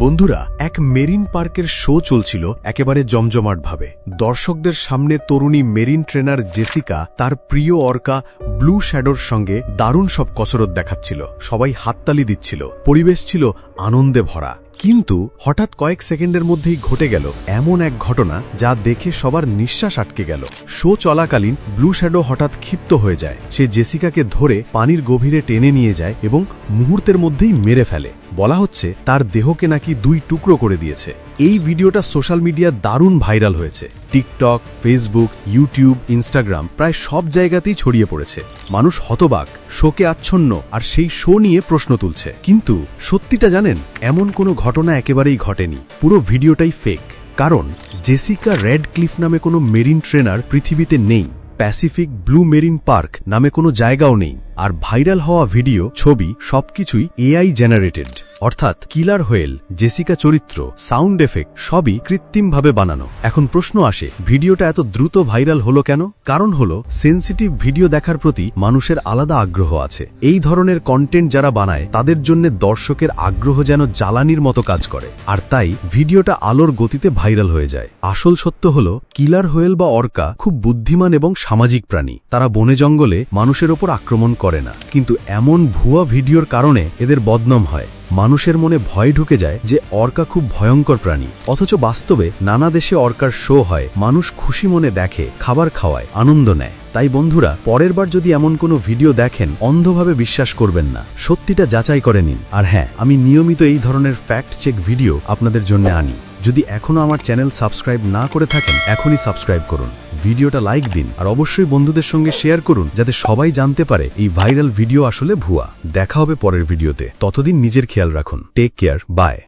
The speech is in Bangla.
বন্ধুরা, এক মেরিন পার্কের শো চলছিল একেবারে জমজমাটভাবে। দর্শকদের সামনে তরুণী মেরিন ট্রেনার জেসিকা, তার প্রিয় অর্কা, ব্লু শ্যাডোর সঙ্গে দারুণ সব কসরত দেখাচ্ছিল। সবাই হাততালি দিচ্ছিল। পরিবেশ ছিল আনন্দে ভরা। কিন্তু হঠাৎ কয়েক সেকেন্ডের মধ্যেই ঘটে গেল এমন এক ঘটনা যা দেখে সবার নিঃশ্বাস আটকে গেল। শো চলাকালীন ব্লু শ্যাডো হঠাৎ ক্ষিপ্ত হয়ে যায়। সে জেসিকাকে ধরে পানির গভীরে টেনে নিয়ে যায় এবং মুহূর্তের মধ্যেই মেরে ফেলে। বলা হচ্ছে তার দেহকে নাকি দুই টুকরো করে দিয়েছে। এই ভিডিওটা সোশ্যাল মিডিয়া দারুণ ভাইরাল হয়েছে। টিকটক, ফেসবুক, ইউটিউব, ইনস্টাগ্রাম প্রায় সব জায়গাতেই ছড়িয়ে পড়েছে। মানুষ হতবাক, শোকে আচ্ছন্ন আর সেই শো নিয়ে প্রশ্ন তুলছে। কিন্তু সত্যিটা জানেন? এমন কোনো ঘটনা একেবারেই ঘটেনি। পুরো ভিডিওটাই ফেক কারণ, জেসিকা রেড ক্লিফ নামে কোনো মেরিন ট্রেনার পৃথিবীতে নেই। প্যাসিফিক ব্লু মেরিন পার্ক নামে কোনো জায়গাও নেই। আর ভাইরাল হওয়া ভিডিও, ছবি, সবকিছুই এআই জেনারেটেড অর্থাৎ কিলার হোয়েল, জেসিকা চরিত্র, সাউন্ড এফেক্ট সবই কৃত্রিমভাবে বানানো। এখন প্রশ্ন আসে, ভিডিওটা এত দ্রুত ভাইরাল হলো কেন? কারণ হলো, সেন্সিটিভ ভিডিও দেখার প্রতি মানুষের আলাদা আগ্রহ আছে। এই ধরনের কন্টেন্ট যারা বানায়, তাদের জন্য দর্শকের আগ্রহ যেন জ্বালানির মতো কাজ করে। আর তাই, ভিডিওটা আলোর গতিতে ভাইরাল হয়ে যায়। আসল সত্য হল, কিলার হোয়েল বা অর্কা খুব বুদ্ধিমান এবং সামাজিক প্রাণী। তারা বনে জঙ্গলে মানুষের ওপর আক্রমণ করে না। কিন্তু এমন ভুয়া ভিডিওর কারণে এদের বদনাম হয়। মানুষের মনে ভয় ঢুকে যায় যে অর্কা খুব ভয়ঙ্কর প্রাণী। অথচ বাস্তবে নানা দেশে অর্কার শো হয়, মানুষ খুশি মনে দেখে, খাবার খাওয়ায়, আনন্দ নেয়। তাই বন্ধুরা, পরের বার যদি এমন কোনো ভিডিও দেখেন, অন্ধভাবে বিশ্বাস করবেন না। সত্যিটা যাচাই করে নিন। আর হ্যাঁ আমি নিয়মিত এই ধরনের ফ্যাক্ট চেক ভিডিও আপনাদের জন্য আনি। যদি এখনও আমার চ্যানেল সাবস্ক্রাইব না করে থাকেন, এখনই সাবস্ক্রাইব করুন। ভিডিওটা লাইক দিন আর অবশ্যই বন্ধুদের সঙ্গে শেয়ার করুন, যাতে সবাই জানতে পারে এই ভাইরাল ভিডিও আসলে ভুয়া। দেখা হবে পরের ভিডিওতে। ততদিন নিজের খেয়াল রাখুন। Take care bye